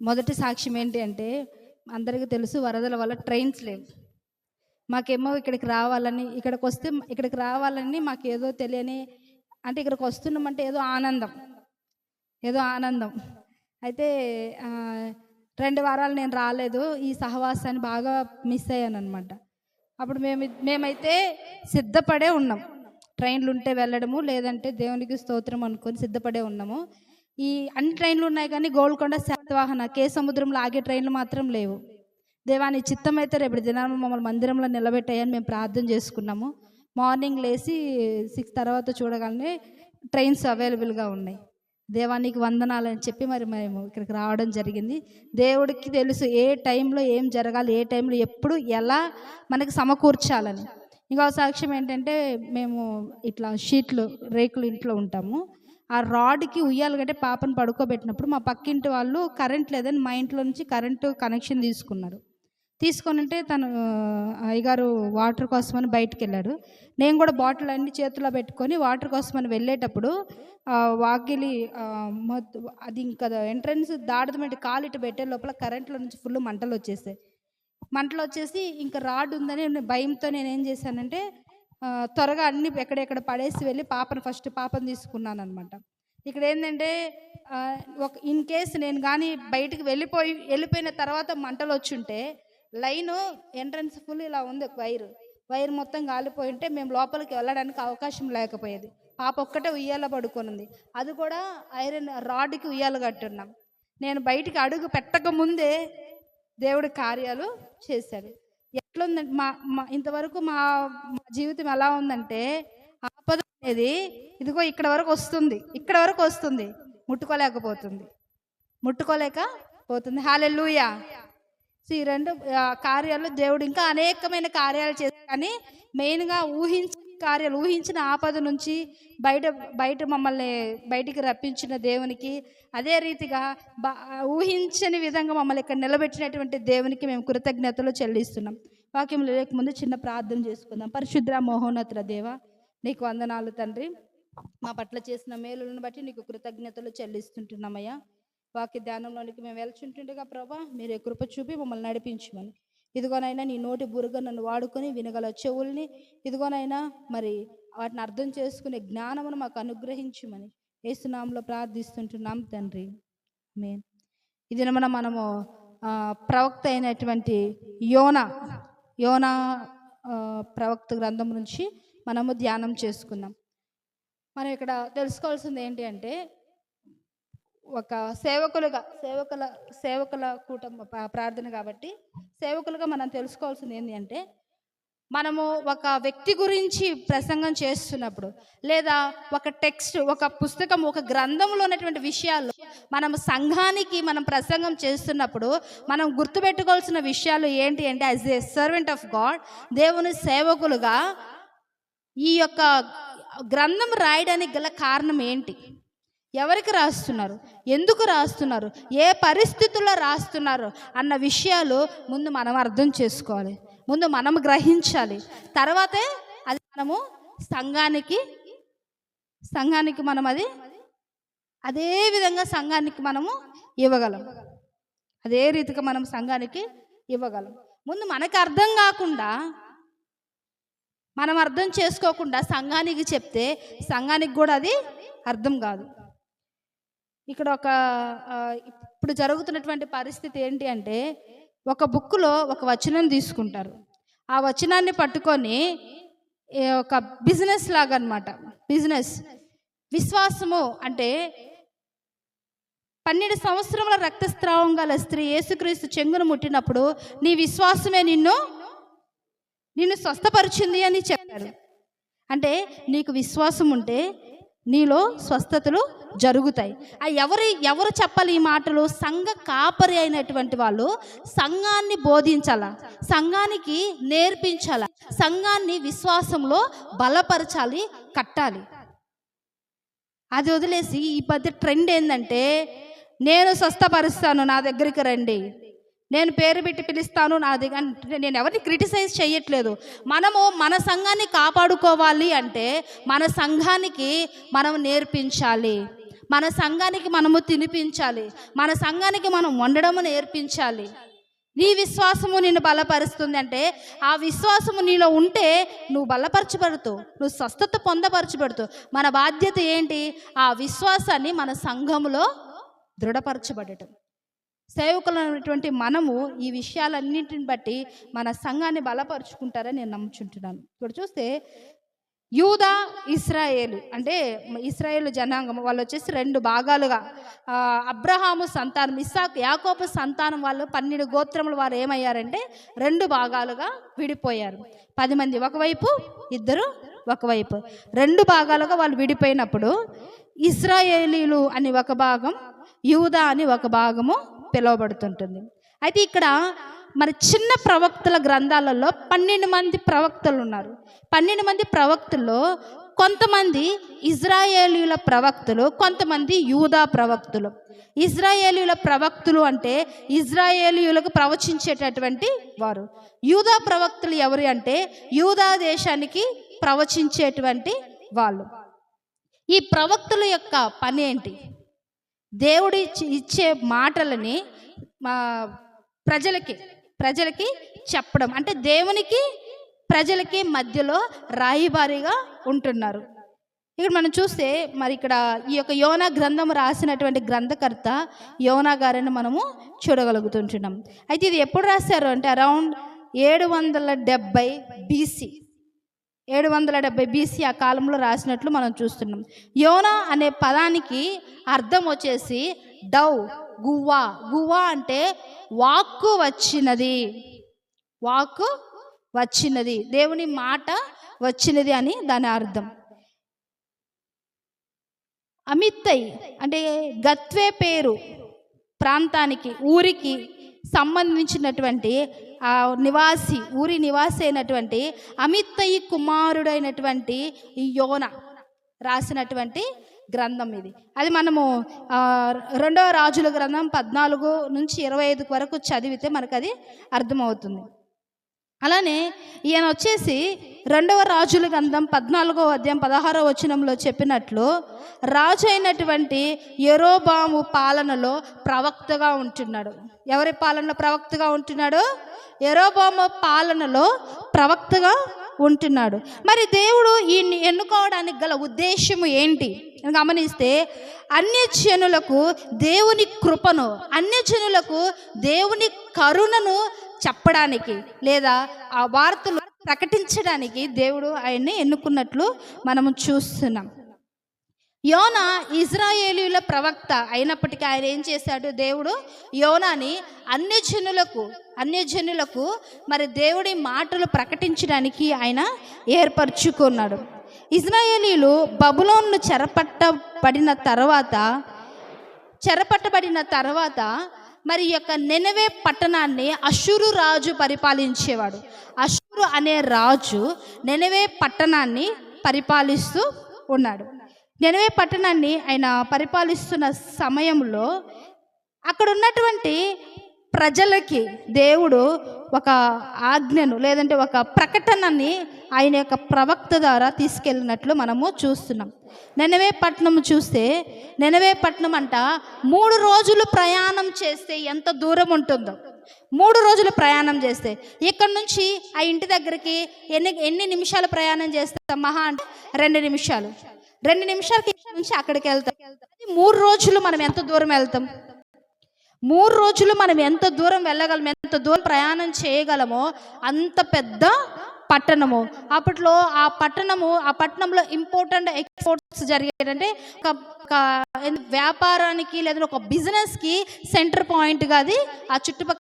మొదటి సాక్ష్యం ఏంటి అంటే అందరికీ తెలుసు వరదల వల్ల ట్రైన్స్ లేవు. మాకేమో ఇక్కడికి రావాలని ఇక్కడికి వస్తే ఇక్కడికి రావాలని మాకు ఏదో తెలియని అంటే ఇక్కడికి వస్తున్నామంటే ఏదో ఆనందం. ఏదో ఆనందం. అయితే రెండు వారాలు నేను రాలేదు ఈ సహవాసాన్ని బాగా మిస్ అయ్యాను అనమాట అప్పుడు మేము మేమైతే సిద్ధపడే ఉన్నాం. ట్రైన్లు ఉంటే వెళ్ళడము లేదంటే దేవునికి స్తోత్రం అనుకొని సిద్ధపడే ఉన్నాము. ఈ అన్ని ట్రైన్లు ఉన్నాయి కానీ గోల్కొండ శాతవాహన కే సముద్రంలో ఆగే ట్రైన్లు మాత్రం లేవు. దేవాని చిత్తం అయితే రేపు దినాన్ని మమ్మల్ని మందిరంలో నిలబెట్టాయని మేము ప్రార్థన చేసుకున్నాము. మార్నింగ్ లేచి సిక్స్ తర్వాత చూడగానే ట్రైన్స్ అవైలబుల్గా ఉన్నాయి. దేవానికి వందనాలని చెప్పి మరి మేము ఇక్కడికి రావడం జరిగింది. దేవుడికి తెలుసు ఏ టైంలో ఏం జరగాలి ఏ టైంలో ఎప్పుడు ఎలా మనకి సమకూర్చాలని. ఇంకో సాక్ష్యం ఏంటంటే మేము ఇట్లా షీట్లు రేకులు ఇంట్లో ఉంటాము. ఆ రాడ్కి ఉయ్యాలు గట్టే పాపను పడుకోబెట్టినప్పుడు మా పక్కింటి వాళ్ళు కరెంట్ లేదని మా ఇంట్లో నుంచి కరెంటు కనెక్షన్ తీసుకున్నారు. తీసుకొని ఉంటే తను అయ్యగారు వాటర్ కోసమని బయటకు వెళ్ళాడు నేను కూడా బాటిల్ అన్ని చేతిలో పెట్టుకొని వాటర్ కోసమని వెళ్ళేటప్పుడు వాకిలి అది ఇంకా ఎంట్రన్స్ దాడదమంటే కాలు ఇటు పెట్టే లోపల కరెంట్లో నుంచి ఫుల్ మంటలు వచ్చేసాయి మంటలు వచ్చేసి ఇంకా రాడ్ ఉందని భయంతో నేను ఏం చేశానంటే త్వరగా అన్ని ఎక్కడెక్కడ పడేసి వెళ్ళి పాపను ఫస్ట్ పాపను తీసుకున్నాను అనమాట ఇక్కడ ఏంటంటే ఒక ఇన్ కేస్ నేను కానీ బయటికి వెళ్ళిపోయి వెళ్ళిపోయిన తర్వాత మంటలు వచ్చుంటే లైన్ ఎంట్రన్స్ ఫుల్ ఇలా ఉంది వైర్. వైర్ మొత్తం కాలిపోయి ఉంటే మేము లోపలికి వెళ్ళడానికి అవకాశం లేకపోయేది. పాప ఒక్కటే ఉయ్యాల పడుకునింది. అది కూడా ఐరన్ రాడ్కి ఉయ్యాల కట్టున్నాం. నేను బయటికి అడుగు పెట్టక ముందే దేవుడి కార్యాలు చేశాడు. ఎట్లుందంటే మా మా ఇంతవరకు మా మా జీవితం ఎలా ఉందంటే ఆపద అనేది ఇదిగో ఇక్కడ వరకు వస్తుంది ఇక్కడ వరకు వస్తుంది ముట్టుకోలేకపోతుంది ముట్టుకోలేక పోతుంది హాలెల్లుయా. సో ఈ రెండు కార్యాలు దేవుడు ఇంకా అనేకమైన కార్యాలు చేశారు కానీ మెయిన్గా ఊహించిన కార్యాలు ఊహించిన ఆపద నుంచి బయట బయట మమ్మల్ని బయటికి రప్పించిన దేవునికి అదే రీతిగా బా ఊహించని విధంగా మమ్మల్ని ఇక్కడ నిలబెట్టినటువంటి దేవునికి మేము కృతజ్ఞతలు చెల్లిస్తున్నాం. వాక్యం లేకముందు చిన్న ప్రార్థన చేసుకుందాం. పరిశుద్ర మోహోన్నతుల దేవ నీకు వందనాలు తండ్రి. మా పట్ల చేసిన మేలులను బట్టి నీకు కృతజ్ఞతలు చెల్లిస్తుంటున్నామయ్యా. వాక్య ధ్యానంలోనికి మేము వెళ్చుంటుండగా ప్రభా మీరే కృప చూపి మమ్మల్ని నడిపించమని. ఇదిగోనైనా నీ నోటి బురుగ నన్ను వాడుకొని వినగల చెవుల్ని ఇదిగోనైనా మరి వాటిని అర్థం చేసుకునే జ్ఞానమును మాకు అనుగ్రహించమని ఏసునామంలో ప్రార్థిస్తుంటున్నాం తండ్రి. మేన్ ఇది మనము ప్రవక్త అయినటువంటి యోన యోన ప్రవక్త గ్రంథం నుంచి మనము ధ్యానం చేసుకుందాం. మనం ఇక్కడ తెలుసుకోవాల్సింది ఏంటి అంటే ఒక సేవకులుగా సేవకుల సేవకుల కూటమి ప్రార్థన కాబట్టి సేవకులుగా మనం తెలుసుకోవాల్సింది ఏంటి అంటే మనము ఒక వ్యక్తి గురించి ప్రసంగం చేస్తున్నప్పుడు లేదా ఒక టెక్స్ట్ ఒక పుస్తకం ఒక గ్రంథంలో ఉన్నటువంటి విషయాలు మనం సంఘానికి మనం ప్రసంగం చేస్తున్నప్పుడు మనం గుర్తుపెట్టుకోవాల్సిన విషయాలు ఏంటి అంటే as a servant of God దేవుని సేవకులుగా ఈ యొక్క గ్రంథం రాయడానికి గల కారణం ఏంటి? ఎవరికి రాస్తున్నారు? ఎందుకు రాస్తున్నారు? ఏ పరిస్థితుల్లో రాస్తున్నారు? అన్న విషయాలు ముందు మనం అర్థం చేసుకోవాలి. ముందు మనం గ్రహించాలి. తర్వాతే అది మనము సంఘానికి సంఘానికి మనం అది అదే విధంగా సంఘానికి మనము ఇవ్వగలం. అదే రీతిగా మనం సంఘానికి ఇవ్వగలం. ముందు మనకు అర్థం కాకుండా మనం అర్థం చేసుకోకుండా సంఘానికి చెప్తే సంఘానికి కూడా అది అర్థం కాదు. ఇక్కడ ఒక ఇప్పుడు జరుగుతున్నటువంటి పరిస్థితి ఏంటి అంటే ఒక బుక్లో ఒక వచనం తీసుకుంటారు. ఆ వచనాన్ని పట్టుకొని ఒక బిజినెస్ లాగా అనమాట బిజినెస్. విశ్వాసము అంటే పన్నెండు సంవత్సరముల రక్తస్రావం గల స్త్రీ యేసుక్రీస్తు చెంగును ముట్టినప్పుడు నీ విశ్వాసమే నిన్ను నిన్ను స్వస్థపరిచింది అని చెప్పారు. అంటే నీకు విశ్వాసం ఉంటే నీలో స్వస్థతలు జరుగుతాయి. ఆ ఎవరు ఎవరు చెప్పాలి ఈ మాటలు? సంఘ కాపరి అయినటువంటి వాళ్ళు సంఘాన్ని బోధించాల? సంఘానికి నేర్పించాల? సంఘాన్ని విశ్వాసంలో బలపరచాలి కట్టాలి. అది వదిలేసి ఈ పద్ధతి ట్రెండ్ ఏంటంటే నేను స్వస్థపరుస్తాను నా దగ్గరికి రండి. నేను పేరు పెట్టి పిలుస్తాను నా దగ్గర అంటే నేను ఎవరిని క్రిటిసైజ్ చేయట్లేదు మనము మన సంఘాన్ని కాపాడుకోవాలి అంటే మన సంఘానికి మనం నేర్పించాలి. మన సంఘానికి మనము తినిపించాలి. మన సంఘానికి మనం వండడము నేర్పించాలి. నీ విశ్వాసము నిన్ను బలపరుస్తుంది అంటే ఆ విశ్వాసము నీలో ఉంటే నువ్వు బలపరచబడుతూ నువ్వు స్వస్థత పొందపరచబడుతూ. మన బాధ్యత ఏంటి? ఆ విశ్వాసాన్ని మన సంఘములో దృఢపరచబడటం. సేవకులైనటువంటి మనము ఈ విషయాలన్నింటిని బట్టి మన సంఘాన్ని బలపరుచుకుంటారని నేను నమ్ముచుంటున్నాను. ఇప్పుడు చూస్తే యూదా ఇస్రాయేలు అంటే ఇస్రాయేల్ జనాంగం వాళ్ళు వచ్చేసి రెండు భాగాలుగా అబ్రహాము సంతానం ఇస్సాక్ యాకోబు సంతానం వాళ్ళు పన్నెండు గోత్రములు వారు ఏమయ్యారంటే రెండు భాగాలుగా విడిపోయారు. పది మంది ఒకవైపు ఇద్దరు ఒకవైపు. రెండు భాగాలుగా వాళ్ళు విడిపోయినప్పుడు ఇస్రాయేలీలు అని ఒక భాగం యూదా అని ఒక భాగము పిలువబడుతుంటుంది. అయితే ఇక్కడ మరి చిన్న ప్రవక్తల గ్రంథాలలో పన్నెండు మంది ప్రవక్తలు ఉన్నారు. పన్నెండు మంది ప్రవక్తల్లో కొంతమంది ఇజ్రాయేలీల ప్రవక్తలు కొంతమంది యూదా ప్రవక్తులు. ఇజ్రాయేలీల ప్రవక్తులు అంటే ఇజ్రాయేలీయులకు ప్రవచించేటటువంటి వారు. యూదా ప్రవక్తులు ఎవరు అంటే యూదా దేశానికి ప్రవచించేటువంటి వాళ్ళు. ఈ ప్రవక్తల యొక్క పని ఏంటి? దేవుడి ఇచ్చి- ఇచ్చే మాటలని మా ప్రజలకి ప్రజలకి చెప్పడం. అంటే దేవునికి ప్రజలకి మధ్యలో రాయిబారిగా ఉంటున్నారు. ఇక్కడ మనం చూస్తే మరి ఇక్కడ ఈ యొక్క యోనా గ్రంథం రాసినటువంటి గ్రంథకర్త యోనా గారిని మనము చూడగలుగుతుంటున్నాం. అయితే ఇది ఎప్పుడు రాశారు అంటే అరౌండ్ ఏడు వందల డెబ్బై బీసీ ఏడు వందల డెబ్బై బీసీ ఆ కాలంలో రాసినట్లు మనం చూస్తున్నాం. యోనా అనే పదానికి అర్థం వచ్చేసి డవ్ గువ్వా. గువ్వా అంటే వాక్కు వచ్చినది. వాక్కు వచ్చినది. దేవుని మాట వచ్చినది అని దాని అర్థం. అమిత్తై అంటే గత్వే పేరు ప్రాంతానికి ఊరికి సంబంధించినటువంటి ఆ నివాసి ఊరి నివాసి అయినటువంటి అమిత్తయి కుమారుడైనటువంటి ఈ యోన రాసినటువంటి గ్రంథం ఇది. అది మనము రెండవ రాజుల గ్రంథం పద్నాలుగు నుంచి ఇరవై ఐదు వరకు చదివితే మనకు అది అర్థమవుతుంది. అలానే ఈయన వచ్చేసి రెండవ రాజుల గ్రంథం పద్నాలుగో అధ్యాయం పదహారో వచనంలో చెప్పినట్లు రాజు అయినటువంటి ఎరోబాము పాలనలో ప్రవక్తగా ఉంటున్నాడు. ఎవరి పాలనలో ప్రవక్తగా ఉంటున్నాడు? ఎరోబాము పాలనలో ప్రవక్తగా ఉంటున్నాడు. మరి దేవుడు ఈయన్ని ఎన్నుకోవడానికి గల ఉద్దేశము ఏంటి? గమనిస్తే అన్యజనులకు దేవుని కృపను అన్యజనులకు దేవుని కరుణను చెప్పడానికి లేదా ఆ వార్తలు ప్రకటించడానికి దేవుడు ఆయన్ని ఎన్నుకున్నట్లు మనము చూస్తున్నాం. యోన ఇజ్రాయేలీల ప్రవక్త అయినప్పటికీ ఆయన ఏం చేశాడు? దేవుడు యోనాని అన్యజనులకు అన్యజనులకు మరి దేవుడి మాటలు ప్రకటించడానికి ఆయన ఏర్పరచుకున్నాడు. ఇజ్రాయేలీలు బబులోన్ను చెరపట్టబడిన తర్వాత చెరపట్టబడిన తర్వాత మరి యొక్క నెనవే పట్టణాన్ని అషురు రాజు పరిపాలించేవాడు. అషురు అనే రాజు నెనవే పట్టణాన్ని పరిపాలిస్తూ ఉన్నాడు. నెనవే పట్టణాన్ని ఆయన పరిపాలిస్తున్న సమయంలో అక్కడ ఉన్నటువంటి ప్రజలకి దేవుడు ఒక ఆజ్ఞను లేదంటే ఒక ప్రకటనని ఆయన యొక్క ప్రవక్త ద్వారా తీసుకెళ్ళినట్లు మనము చూస్తున్నాం. నెనవే పట్నం చూస్తే నెనవే పట్నం అంట మూడు రోజులు ప్రయాణం చేస్తే ఎంత దూరం ఉంటుందో. మూడు రోజులు ప్రయాణం చేస్తే ఇక్కడ నుంచి ఆ ఇంటి దగ్గరికి ఎన్ని ఎన్ని నిమిషాలు ప్రయాణం చేస్తాం? మహా అంటే రెండు నిమిషాలు. రెండు నిమిషాలకి నుంచి అక్కడికి వెళ్తాం. మూడు రోజులు మనం ఎంత దూరం వెళ్తాం? మూడు రోజులు మనం ఎంత దూరం వెళ్ళగలం ఎంత దూరం ప్రయాణం చేయగలమో అంత పెద్ద పట్టణము. అప్పట్లో ఆ పట్టణము ఆ పట్టణంలో ఇంపార్టెంట్ ఎక్స్పోర్ట్స్ జరిగేటంటే ఒక ఒక వ్యాపారానికి లేదా ఒక బిజినెస్కి సెంటర్ పాయింట్గా అది ఆ చుట్టుపక్కల